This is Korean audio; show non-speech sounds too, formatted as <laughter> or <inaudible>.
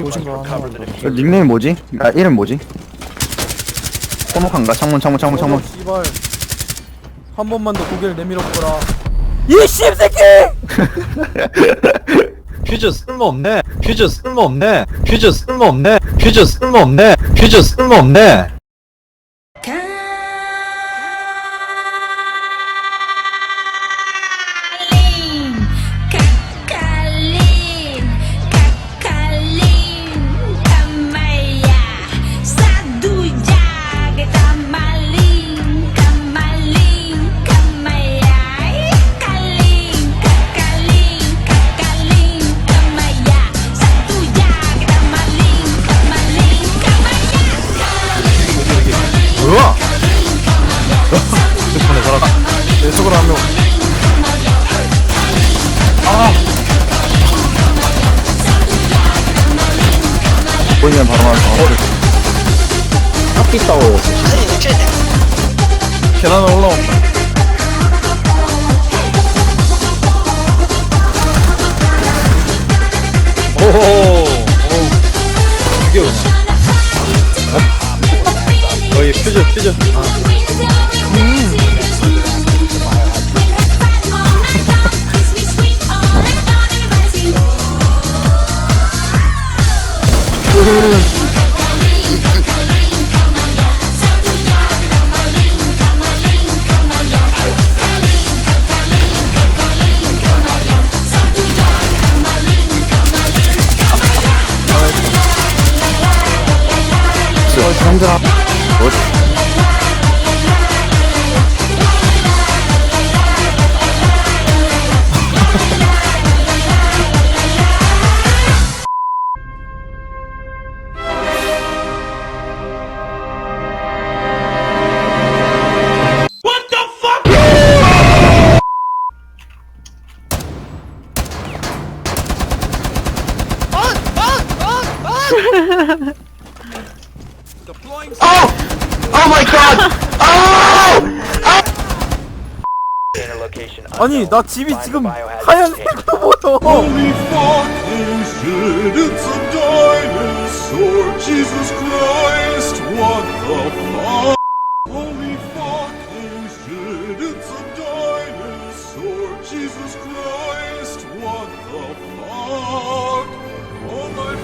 어떻게 오신 거 하나 그 닉네임 뭐지? 아 이름 뭐지? 호목한가? 창문 창문 창문 창문 어, 씨발 한 번만 더 고개를 내밀어 보라 이 씹새끼! <laughs> 퓨즈 쓸모없네. 퓨즈 쓸모없네. 퓨즈 쓸모없네. 퓨즈 쓸모없네. 퓨즈 쓸모없네. 내 속으로 한명. 보이면 바로 가서 학기 싸워 계단 올라온다. 오호. 이게 뭐냐? 거의 퓨즈 퓨즈. 감사합니다. Oh! Oh my god! Oh! 아! 아니 나 집이 지금 하얀색으로 보 여. Holy fucking shit, it's a dinosaur! Jesus Christ, what the fuck? Holy fucking shit, it's a dinosaur! Jesus Christ, what the fuck? Oh my